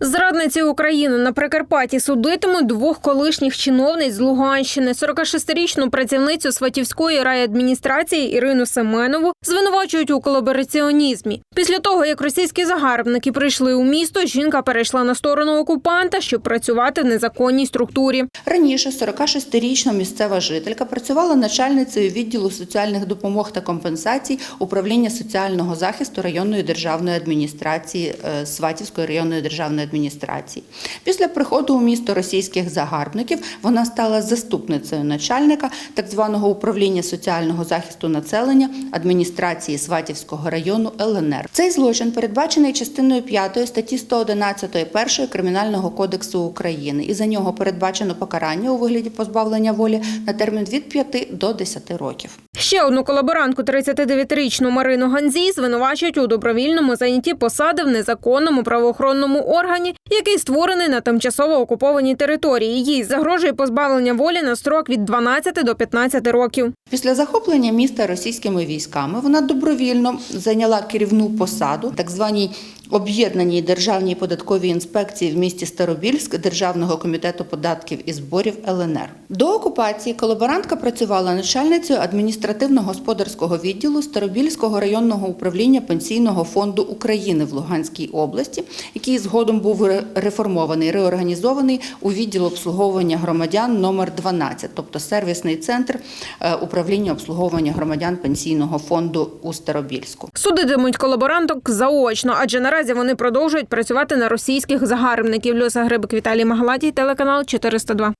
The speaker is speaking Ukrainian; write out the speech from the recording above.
Зрадниці України на Прикарпатті судитимуть двох колишніх чиновниць з Луганщини. 46-річну працівницю Сватівської райадміністрації Ірину Семенову звинувачують у колабораціонізмі. Після того, як російські загарбники прийшли у місто, жінка перейшла на сторону окупанта, щоб працювати в незаконній структурі. Раніше 46-річна місцева жителька працювала начальницею відділу соціальних допомог та компенсацій управління соціального захисту районної державної адміністрації е, Сватівської районної державної адміністрації. Після приходу у місто російських загарбників вона стала заступницею начальника так званого управління соціального захисту населення адміністрації Сватівського району ЛНР. Цей злочин передбачений частиною 5 статті 111 першої Кримінального кодексу України, і за нього передбачено покарання у вигляді позбавлення волі на термін від 5 до 10 років. Ще одну колаборантку 39-річну Марину Ганзій звинувачують у добровільному зайнятті посади в незаконному правоохоронному органі, який створений на тимчасово окупованій території. Їй загрожує позбавлення волі на строк від 12 до 15 років. Після захоплення міста російськими військами вона добровільно зайняла керівну посаду, так званій об'єднаній державній податковій інспекції в місті Старобільськ Державного комітету податків і зборів ЛНР. До окупації колаборантка працювала начальницею адміністративно-господарського відділу Старобільського районного управління Пенсійного фонду України в Луганській області, який згодом був ре- реформований, реорганізований у відділ обслуговування громадян номер 12, тобто сервісний центр е, управління обслуговування громадян Пенсійного фонду у Старобільську. Судитимуть колаборанток заочно, адже наразі вони продовжують працювати на російських загарбників. Льоса Грибик Віталій Магладій, телеканал 402.